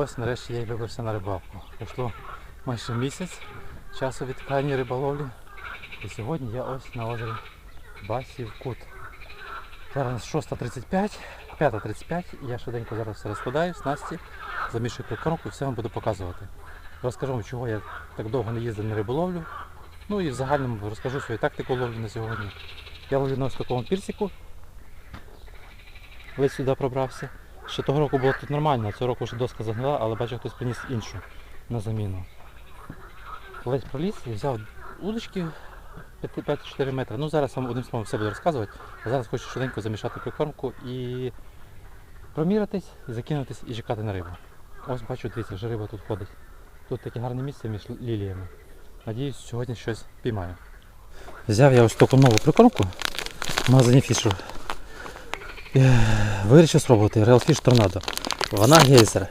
Ось нарешті я вибрався на рибалку. Пройшло майже місяць часу від крайньої риболовлі. І сьогодні я ось на озері Басів Кут. Зараз 6.35, 5.35, і я швиденько зараз все розкладаю, снасті, замішую прикормку і все вам буду показувати. Розкажу вам, чого я так довго не їздив на риболовлю. Ну і в загальному розкажу свою тактику ловлі на сьогодні. Я ловлю на ось такому пірсику. Ледь сюди пробрався. Ще того року було тут нормально, цього року вже доска загнила, але бачу, хтось приніс іншу на заміну. Ледь проліз і взяв удочки 5-4 метри. Ну зараз вам одним словом все буду розказувати. А зараз хочу швиденько замішати прикормку і промірятись, закинутись і чекати на рибу. Ось бачу, дивіться, вже риба тут ходить. Тут таке гарне місце між ліліями. Надіюсь, сьогодні щось піймаю. Взяв я ось таку нову прикормку в магазині Фішу. Вирішив спробувати Real Fish Tornado. Вона гейзер.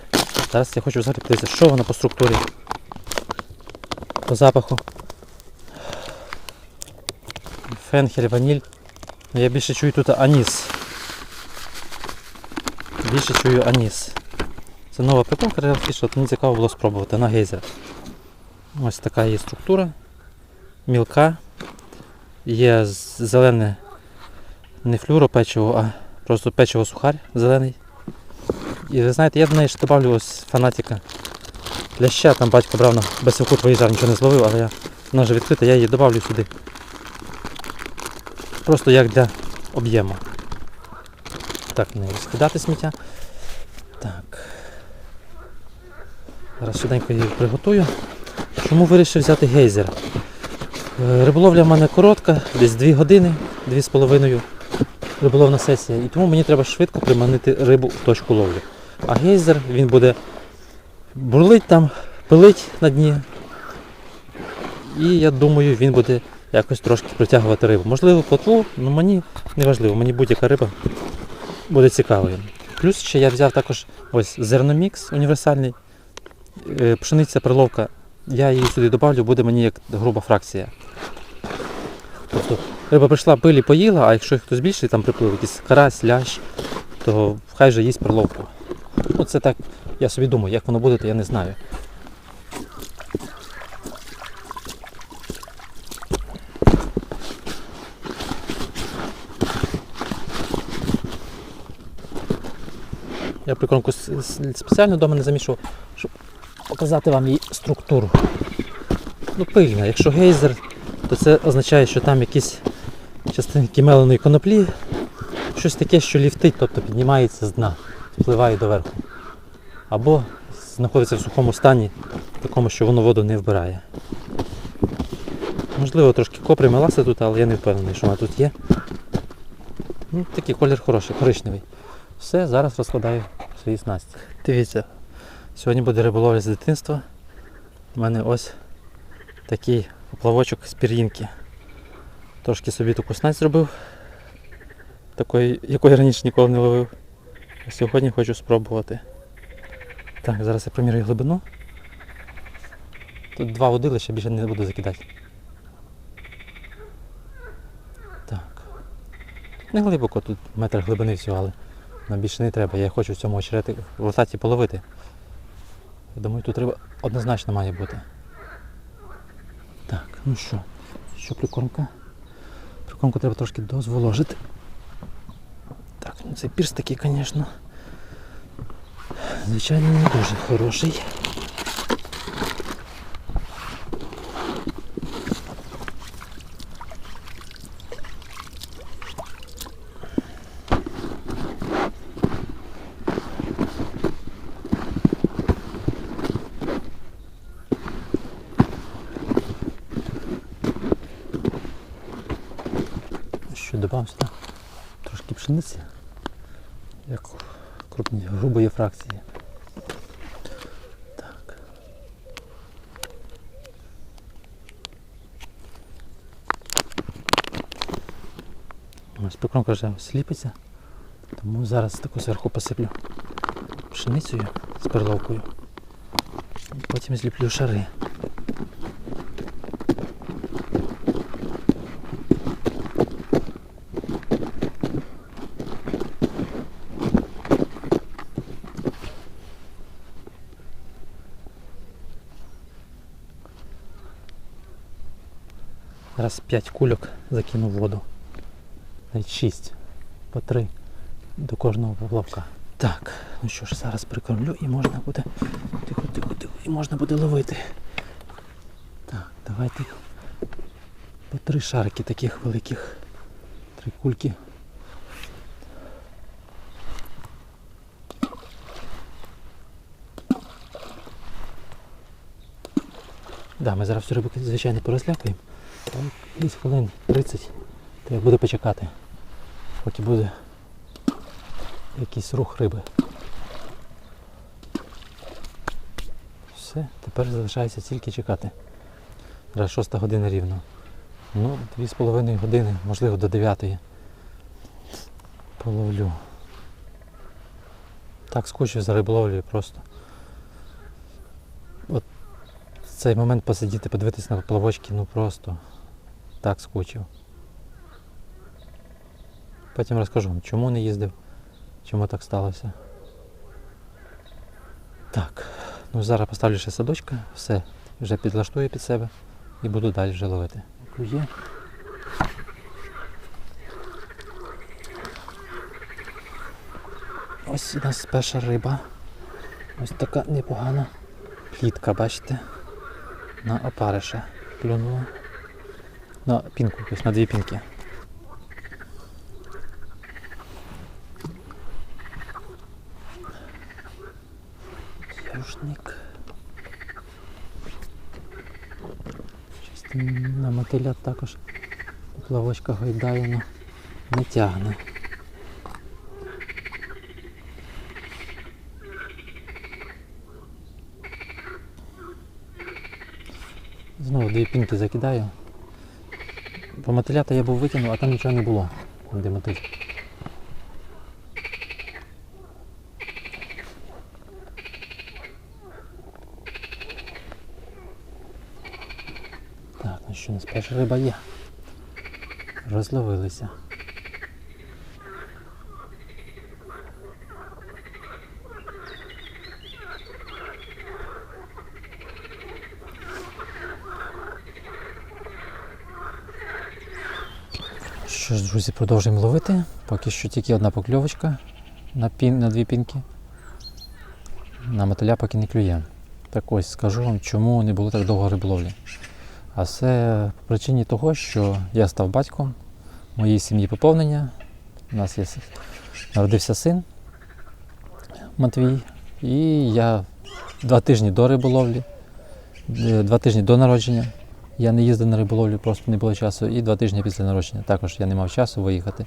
Зараз я хочу взагалі подивитися, що вона по структурі, по запаху. Фенхель, ваніль. Я більше чую тут аніс. Більше чую аніс. Це нова прикормка Real Fish, от мені цікаво було спробувати на гейзер. Ось така її структура. Мілка. Є зелене не флюро печиво, а просто печиво сухарь зелений. І ви знаєте, я до неї ще добавлю ось фанатика. Ляща там батько брав на безсилкут виїжджав, нічого не зловив, але я, вона вже відкрита, я її добавлю сюди. Просто як для об'єму. Так, не розкидати сміття. Так. Зараз швиденько її приготую. Чому вирішив взяти гейзер? Е, Риболовля в мене коротка, десь 2 години, 2,5 риболовна сесія. І тому мені треба швидко приманити рибу в точку ловлі. А гейзер він буде бурлить там, пилить на дні. І я думаю, він буде якось трошки притягувати рибу. Можливо, плотву, але мені не важливо, мені будь-яка риба буде цікавою. Плюс ще я взяв також ось зерномікс універсальний, е, пшениця приловка. Я її сюди добавлю, буде мені як груба фракція. Тобто риба прийшла, пилі поїла, а якщо хтось більший там приплив, якийсь карась, лящ, то хай же їсть приловку. Ну це так, я собі думаю, як воно буде, то я не знаю. Я прикормку спеціально вдома не замішував, щоб показати вам її структуру. Ну, пильна. Якщо гейзер, то це означає, що там якісь частинки меленої коноплі, щось таке, що ліфтить, тобто піднімається з дна, впливає доверху. Або знаходиться в сухому стані, такому, що воно воду не вбирає. Можливо, трошки копри меласи тут, але я не впевнений, що вона тут є. Ну, такий колір хороший, коричневий. Все, зараз розкладаю свої снасті. Дивіться, сьогодні буде риболовля з дитинства. У мене ось такий поплавочок з пір'їнки. Трошки собі таку снасть зробив, такої, якої раніше ніколи не ловив. Сьогодні хочу спробувати. Так, зараз я промірюю глибину. Тут два водилища, більше не буду закидати. Так. Не глибоко, тут метр глибини всього, але нам більше не треба. Я хочу в цьому очереті в лотаті половити. Я думаю, тут риба однозначно має бути. Так, ну що, що прикормка? Прикормку треба трошки дозволожити. Так, ну цей пірс такий, звісно. Звичайно, не дуже хороший. Що додав сюди? Трошки пшениці. Як крупні грубої фракції. Так. Ось прикормка вже сліпиться, тому зараз таку зверху посиплю пшеницею з перловкою. І потім зліплю шари. Раз 5 кульок закинув в воду. Навіть 6 по 3 до кожного поплавка. Так, ну що ж, зараз прикормлю і можна буде. Тихо, тихо, тихо, і можна буде ловити. Так, давайте по три шарики таких великих. Три кульки. Да, ми зараз всю рибу, звичайно, порозляпаємо. Але Десь хвилин 30 треба буде почекати, поки буде якийсь рух риби. Все, тепер залишається тільки чекати. Зараз 6 година рівно. Ну, 2,5 години, можливо, до 9 половлю. Так скучив за риболовлею просто. От цей момент посидіти, подивитися на поплавочки, ну просто так скучив. Потім розкажу вам, чому не їздив, чому так сталося. Так, ну зараз поставлю ще садочка, все, вже підлаштую під себе і буду далі вже ловити. Клює. Ось у нас перша риба. Ось така непогана плітка, бачите? На опариша клюнула. На пінку, тобто на дві пінки. Рушник. Щось на мотиля також плавочка гойдає, но не тягне. Знову дві пінки закидаю. По мотилята я був витягнув, а там нічого не було. Де мотиль. Так, ну що, у нас перша риба є. Розловилися. Що ж, друзі, продовжуємо ловити. Поки що тільки одна покльовочка на, пін, на дві пінки. На мотиля поки не клює. Так ось скажу вам, чому не було так довго риболовлі. А це по причині того, що я став батьком моїй сім'ї поповнення. У нас є народився син Матвій. І я два тижні до риболовлі, е, два тижні до народження. Я не їздив на риболовлю, просто не було часу. І два тижні після народження. Також я не мав часу виїхати.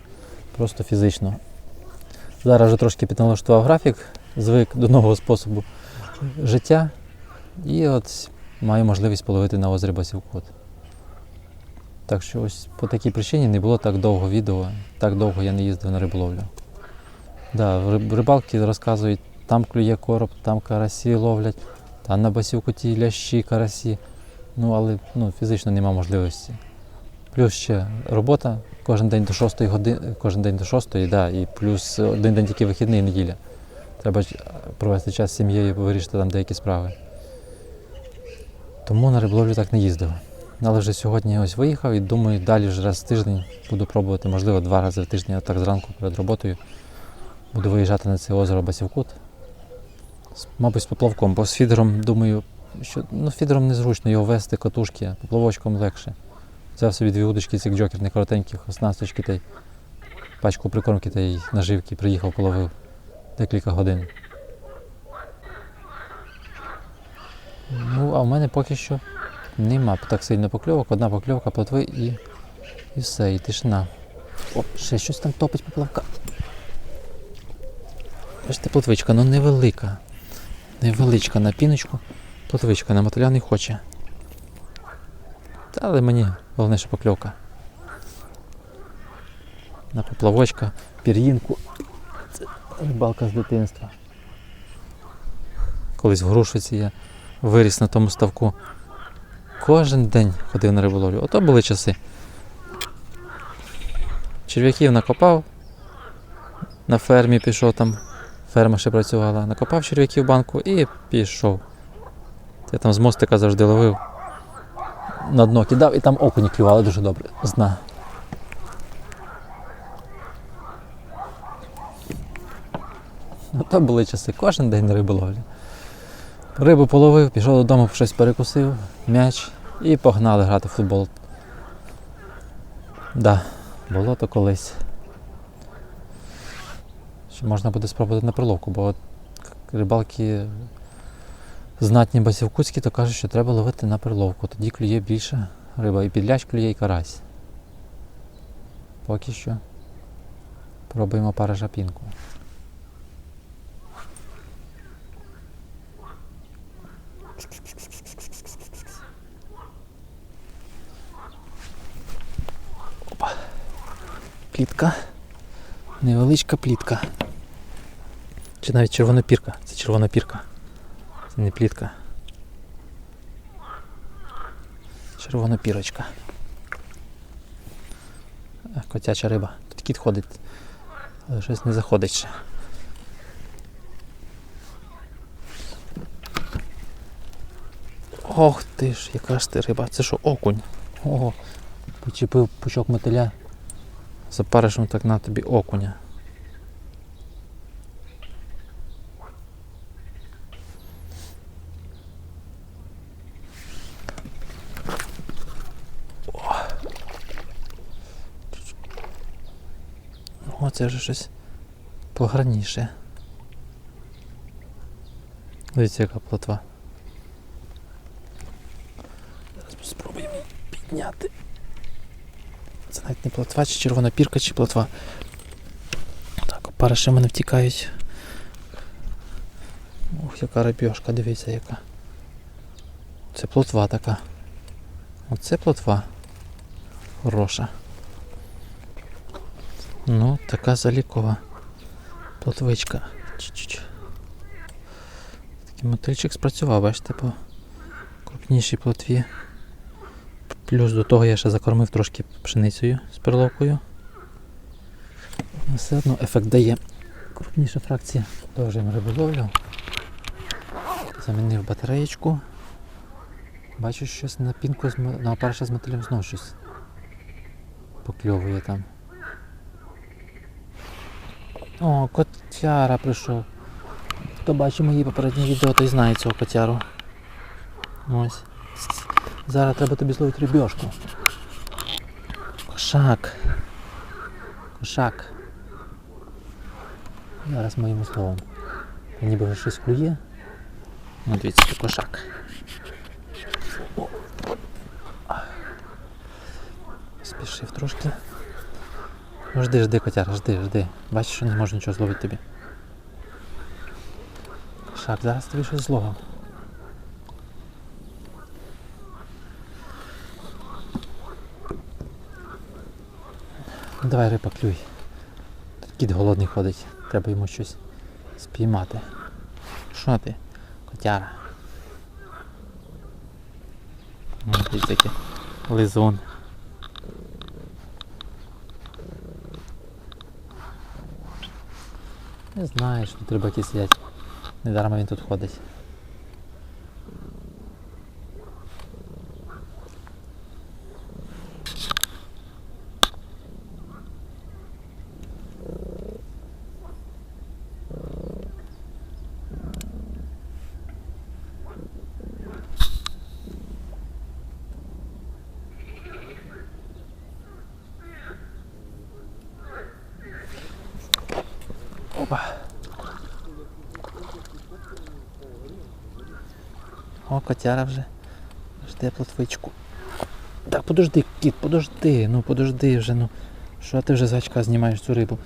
Просто фізично. Зараз вже трошки підналаштував графік, звик до нового способу життя. І от маю можливість половити на озері Басівкот. Так що ось по такій причині не було так довго відео, так довго я не їздив на риболовлю. Да, рибалки розказують, там клює короб, там карасі ловлять, там на басівкуті лящі, карасі. Ну, але ну, фізично нема можливості. Плюс ще робота кожен день до 6 години, кожен день до 6, да, і плюс один день тільки вихідний неділя. Треба е, провести час з сім'єю, вирішити там деякі справи. Тому на риболовлю так не їздив. Але вже сьогодні ось виїхав і думаю, далі вже раз в тиждень буду пробувати, можливо, два рази в тиждень, а так зранку перед роботою. Буду виїжджати на це озеро Басівкут. Мабуть, з поплавком, бо з фідером, думаю, що ну, фідером незручно його вести, катушки, поплавочком легше. Взяв собі дві удочки цих джокер, не коротеньких, оснасточки та й пачку прикормки та й наживки, приїхав, половив декілька годин. Ну, а в мене поки що нема так сильно покльовок, одна покльовка, плотви і, і все, і тишина. О, ще щось там топить поплавка. Бачите, плотвичка, ну невелика. Невеличка на піночку. Плотвичка на мотиля не хоче. Та, але мені головне, що покльовка. На поплавочка, пір'їнку. Це рибалка з дитинства. Колись в Грушиці я виріс на тому ставку. Кожен день ходив на риболовлю. Ото були часи. Черв'яків накопав, на фермі пішов там, ферма ще працювала, накопав черв'яків банку і пішов. Я там з мостика завжди ловив. на дно кидав і там окуні клювали дуже добре. з дна. Ну, то були часи, кожен день риболовлі. Рибу половив, пішов додому, щось перекусив, м'яч і погнали грати в футбол. Да, було то колись. Ще можна буде спробувати на приловку, бо рибалки знатні басівкутські, то кажуть, що треба ловити на приловку. Тоді клює більше риба. І підляч клює, і карась. Поки що пробуємо паражапінку. Опа. Плітка. Невеличка плітка. Чи навіть червона пірка. Це червона пірка. Не плітка. Червона пірочка. Котяча риба. Тут кіт ходить. Але щось не заходить ще. Ох ти ж, яка ж ти риба. Це що, окунь? Ого. Почепив пучок мотиля. Запаришем так на тобі окуня. О, це вже щось пограніше. Дивіться, яка плотва. Зараз спробуємо підняти. Це навіть не плотва, чи червона пірка, чи плотва. Так, опариші в мене втікають. Ух, яка рибьошка, дивіться яка. Це плотва така. Оце плотва. Хороша. Ну, така залікова плотвичка. Чуть-чуть. Такий мотильчик спрацював, бачите, по крупнішій плотві. Плюс до того я ще закормив трошки пшеницею з перловкою. Все одно ефект дає. Крупніша фракція. Продовжуємо риболовлю. Замінив батареєчку. Бачу щось на пінку з на опарша з мотилем знову щось покльовує там. О, котяра прийшов. Хто бачив мої попередні відео, той знає цього котяру. Ось. Зараз треба тобі зловити рибьошку. Кошак. Кошак. Зараз йому словом. Ніби вже щось клює. Ну, дивіться, це кошак. Спішив трошки. Ну, жди, жди, котяра, жди, жди. Бачиш, що не можу нічого зловити тобі. Кошак, зараз тобі щось зловимо. Ну, Давай риба клюй. Тут кіт голодний ходить. Треба йому щось спіймати. Що ти? Котяра. Дивіться, який лизун. Не знаю, що треба кислять. сидять. Недарма він тут ходить. Опа. О, котяра вже жде плотвичку. Так, подожди, кіт, подожди, ну подожди вже, ну. Що ти вже з гачка знімаєш цю рибу?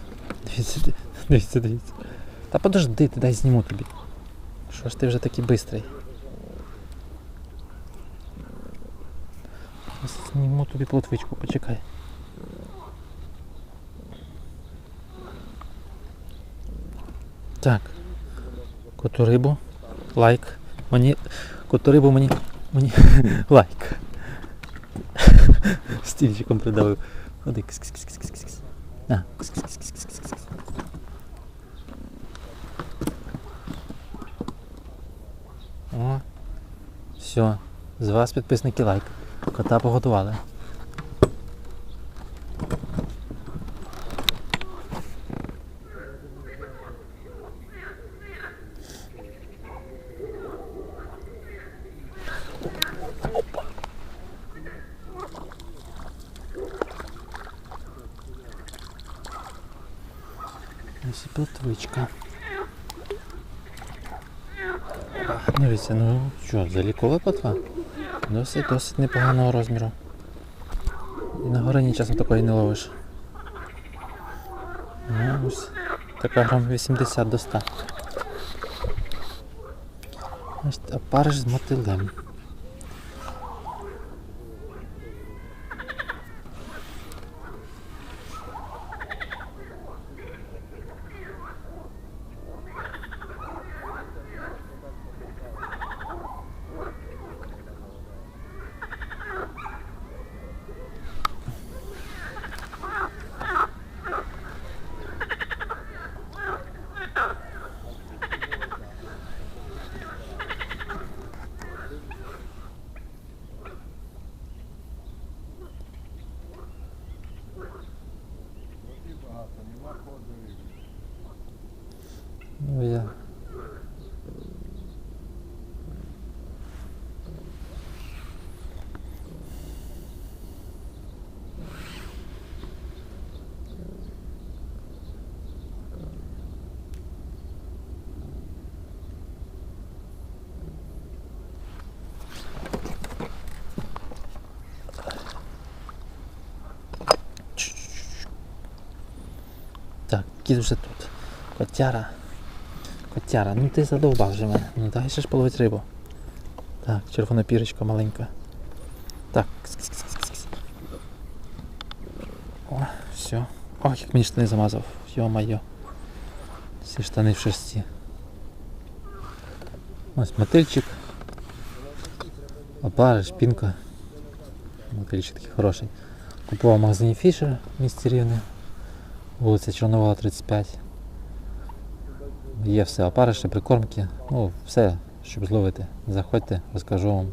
Дивіться, дивіться, дивіться. Та подожди, ти дай зніму тобі. Що ж ти вже такий бистрий? Зніму тобі плотвичку, почекай. Так. Коту рибу. Лайк. Мені. Коту рибу мені. Мені. Лайк. Стільчиком придавив. Ходи. Кс-кс-кс-кс-кс-кс. О. Все. З вас підписники лайк. Кота погодували. Ось і плотвичка. Дивіться, ну що, залікова потва? Досить, досить непоганого розміру. І на горині часом такої не ловиш. Ну, ось така грам 80 до 100. Ось опариш з мотилем. Ну, я... Так, кіт тут. Котяра. Котяра, ну ти задовбав вже мене. Ну дай ще ж половить рибу. Так, червона пірочка маленька. Так. О, все. Ой, як мені штани замазав. Йо-майо. Всі штани в шерсті. Ось мотильчик. Опара, шпінка. Мотильчик такий хороший. Купував в магазині Фішер в місті Рівне. Вулиця Чорновола, 35. Є все, опариші, прикормки, ну все, щоб зловити. Заходьте, розкажу вам,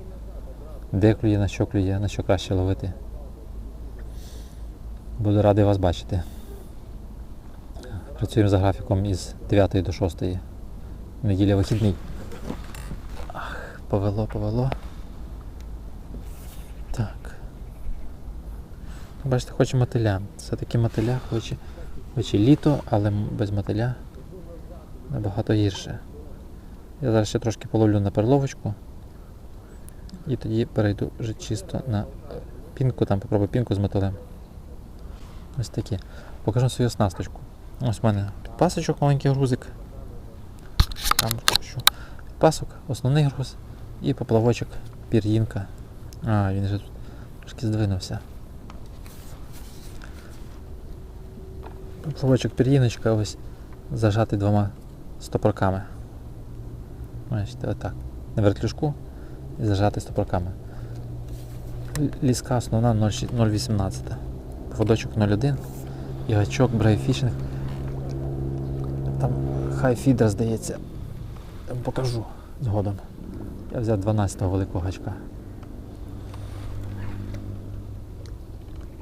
де клює, на що клює, на що краще ловити. Буду радий вас бачити. Працюємо за графіком із 9 до 6. Неділя вихідний. Ах, повело, повело. Так. Бачите, хоче мотиля. Все-таки мотиля хоче. Хоч літо, але без мотиля набагато гірше. Я зараз ще трошки половлю на перловочку. І тоді перейду вже чисто на е, пінку, там попробую пінку з мотилем. Ось такі. Покажу свою оснасточку. Ось в мене підпасочок, маленький грузик. Там. Підпасок, основний груз і поплавочок, пір'їнка. А, він вже тут трошки здвинувся. Поплавочок пір'їночка ось зажатий двома стопорками. Бачите, отак. На вертлюжку і зажатий стопорками. Ліска основна 0,18. Поводочок 0,1 і гачок Brave Там High Feeder, здається. Покажу згодом. Я взяв 12-го великого гачка.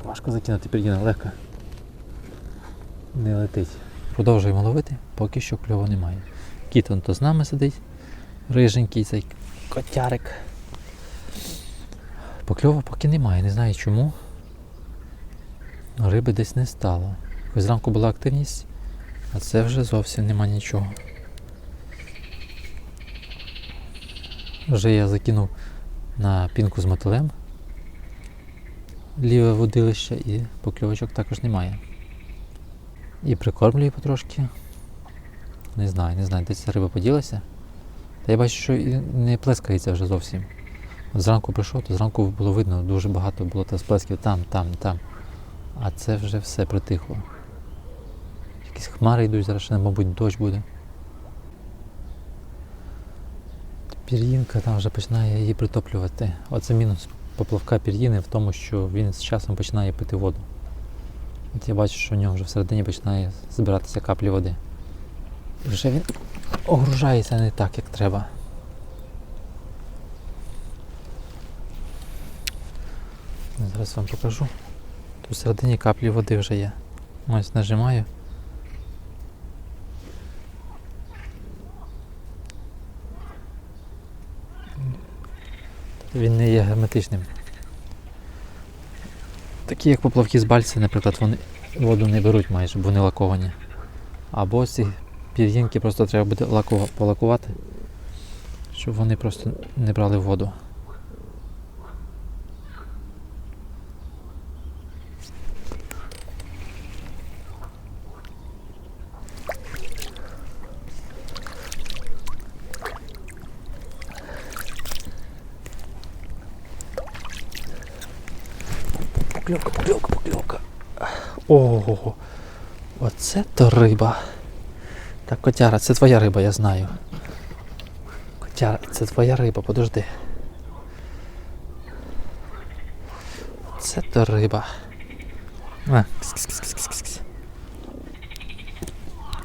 Важко закинути пір'їна, легко. Не летить. Продовжуємо ловити, поки що кльову немає. Кіт он то з нами сидить, риженький цей котярик. Покльову поки немає, не знаю чому. Риби десь не стало. Якось зранку була активність, а це вже зовсім нема нічого. Вже я закинув на пінку з мотилем ліве водилище і покльовочок також немає. І прикормлюю потрошки. Не знаю, не знаю, де ця риба поділася. Та я бачу, що не плескається вже зовсім. От зранку прийшов, то зранку було видно, дуже багато було та сплесків там, там, там. А це вже все притихло. Якісь хмари йдуть, зараз ще, мабуть, дощ буде. Пір'їнка там вже починає її притоплювати. Оце мінус поплавка пір'їни в тому, що він з часом починає пити воду. От я бачу, що в нього вже всередині починає збиратися каплі води. І вже він огружається не так, як треба. Зараз вам покажу. Тут всередині каплі води вже є. Ось нажимаю. Він не є герметичним. Такі як поплавки з бальці, наприклад, вони воду не беруть майже, бо вони лаковані. Або ці пір'їнки просто треба буде лаку... полакувати, щоб вони просто не брали воду. Покльовка, покльовка, покльовка. Ого, оце то риба. Так, котяра, це твоя риба, я знаю. Котяра, це твоя риба, подожди. Це то риба. На, кс-кс-кс-кс-кс-кс.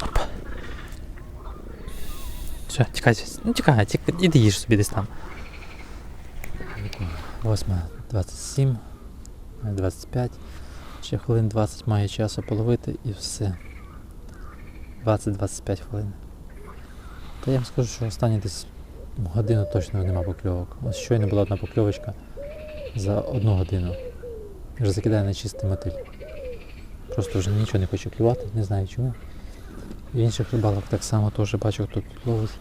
Оп. Все, тікай, ну тікай, тікай, іди їж собі десь там. Восьма, 27. 25. Ще хвилин 20 має часу половити і все. 20-25 хвилин. Та я вам скажу, що останні десь годину точно нема покльовок. Ось щойно була одна покльовочка за одну годину. Вже закидає на чистий мотиль. Просто вже нічого не хоче клювати, не знаю чому. В інших рибалок так само теж бачу, хто тут ловить.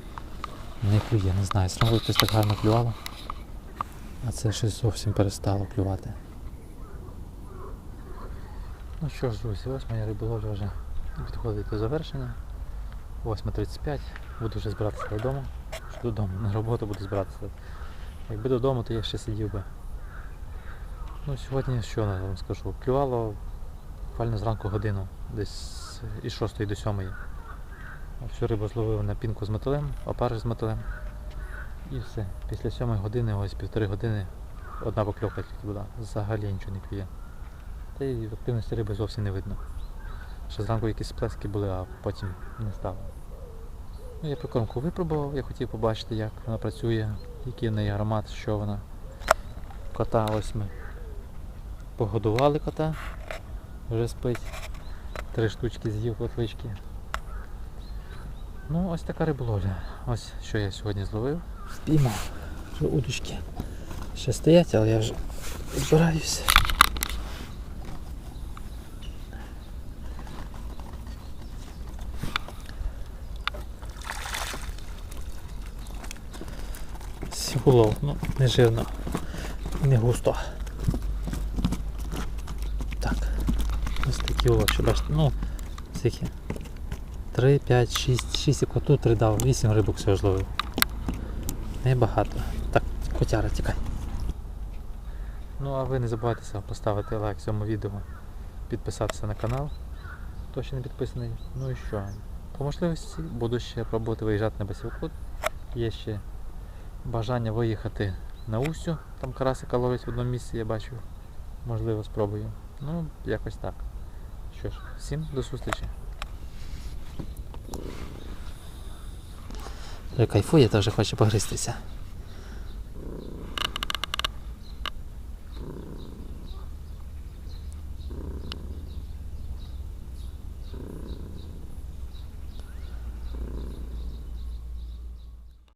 Не клює, не знаю. Знову якось так гарно клювало. А це щось зовсім перестало клювати. Ну що ж, друзі, ось моя риболовля вже підходить до завершення. 8.35. Буду вже збиратися додому. Додому, на роботу буду збиратися. Якби додому, то я ще сидів би. Ну сьогодні що я вам скажу? Клювало буквально зранку годину, десь із 6 до 7. Всю рибу зловив на пінку з мотилем, опариш з мотилем. І все. Після 7 години, ось півтори години, одна покльовка тільки була. Взагалі нічого не клює. Та й активності риби зовсім не видно. Ще зранку якісь сплески були, а потім не стало. Ну, я прикормку випробував, я хотів побачити, як вона працює, який в неї аромат, що вона. Кота ось ми погодували кота, вже спить. Три штучки з'їв плотвички. Ну, ось така риболовля. Ось що я сьогодні зловив. Спіймав. Вже удочки ще стоять, але я вже збираюся. Сігулов, ну, не жирно, не густо. Так. Ось такі уловчі, бачите, ну, скільки? 3, 5, 6, 6 і коту 3 дав, 8 рибок все ж зловив. Небагато. Так, котяра, тікай. Ну а ви не забувайте поставити лайк цьому відео, підписатися на канал, хто ще не підписаний. Ну і що? По можливості буду ще пробувати виїжджати на Басівкут. Є ще бажання виїхати на Усю, там карасика ловить в одному місці, я бачу. Можливо, спробую. Ну, якось так. Що ж, всім до зустрічі. Кайфує, теж хоче погристися.